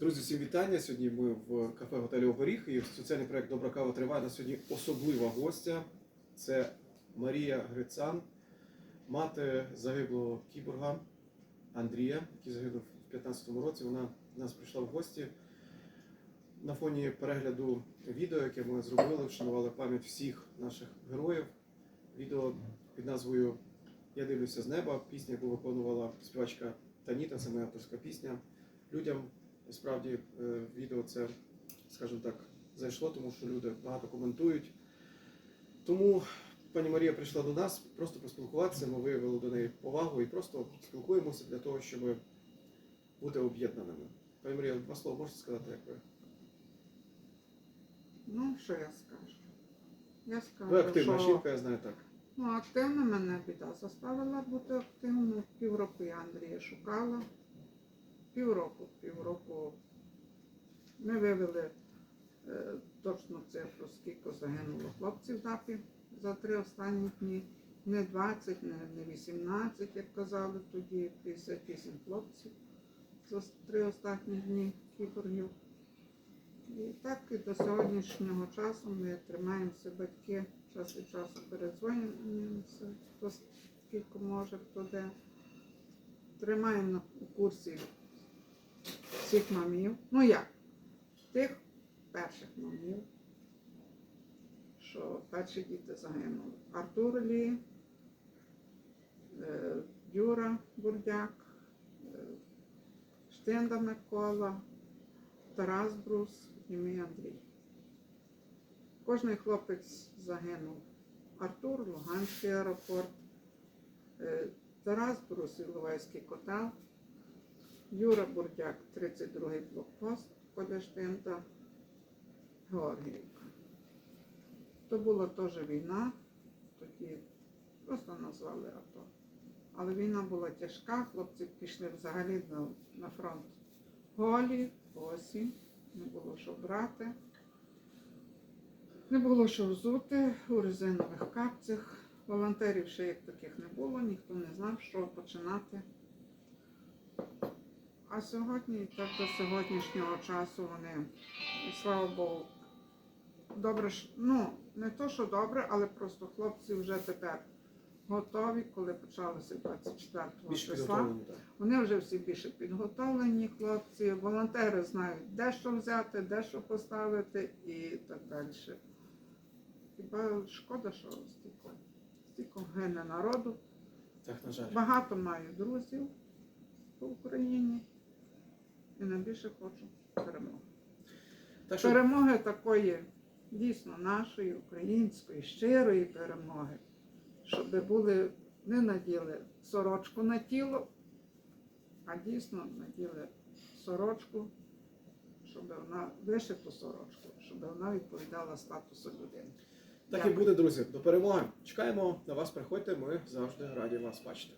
Друзі, всім вітання. Сьогодні ми в кафе готелі Оберіг і соціальний проект Добра кава триває. На сьогодні особлива гостя. Це Марія Грицан, мати загиблого кіборга Андрія, який загинув в 2015 році. Вона нас прийшла в гості. На фоні перегляду відео, яке ми зробили, вшанували пам'ять всіх наших героїв. Відео під назвою Я дивлюся з неба. Пісня, яку виконувала співачка Таніта, це моя авторська пісня. Людям Справді е, відео це, скажімо так, зайшло, тому що люди багато коментують. Тому пані Марія прийшла до нас просто поспілкуватися. Ми виявили до неї повагу і просто спілкуємося для того, щоб бути об'єднаними. Пані Марія, два слова можете сказати, як ви? Ну, що я скажу? Я скажу, Ви активна що жінка, я знаю так. ну, активно мене біда заставила бути активною. Півроку я Андрія шукала. Півроку, півроку ми вивели е, точну цифру, скільки загинуло хлопців в ДАПі за три останні дні. Не 20, не, не 18, як казали тоді, 58 хлопців за три останні дні кіборгів. І так і до сьогоднішнього часу ми тримаємося батьки, час від часу передзвонюємося, хто скільки може, хто де. Тримаємо у курсі всіх мамів. Ну як? Тих перших мамів, що перші діти загинули. Артур Лі, е, Юра Бурдяк, е, Штенда Микола, Тарас Брус і мій Андрій. Кожний хлопець загинув. Артур, Луганський аеропорт, е, Тарас Брус, Іловайський котел, Юра Бурдяк, 32-й блокпост, Колештинта, Георгіївка. То була теж війна, тоді просто назвали АТО. Але війна була тяжка, хлопці пішли взагалі на, фронт голі, босі, не було що брати. Не було що взути у резинових капцях. Волонтерів ще як таких не було, ніхто не знав, що починати. А сьогодні, так до сьогоднішнього часу вони, і слава Богу, добре, ну, не то, що добре, але просто хлопці вже тепер готові, коли почалося 24 числа. Вони вже всі більше підготовлені хлопці, волонтери знають, де що взяти, де що поставити і так далі. Хіба шкода, що стільки, стільки гине народу. Так, на жаль. Багато маю друзів по Україні і найбільше хочу перемоги. Так що Перемоги такої дійсно нашої, української, щирої перемоги, щоб були не наділи сорочку на тіло, а дійсно наділи сорочку, щоб вона вишиту сорочку, щоб вона відповідала статусу людини. так і буде, друзі. До перемоги. Чекаємо на вас, приходьте. Ми завжди раді вас бачити.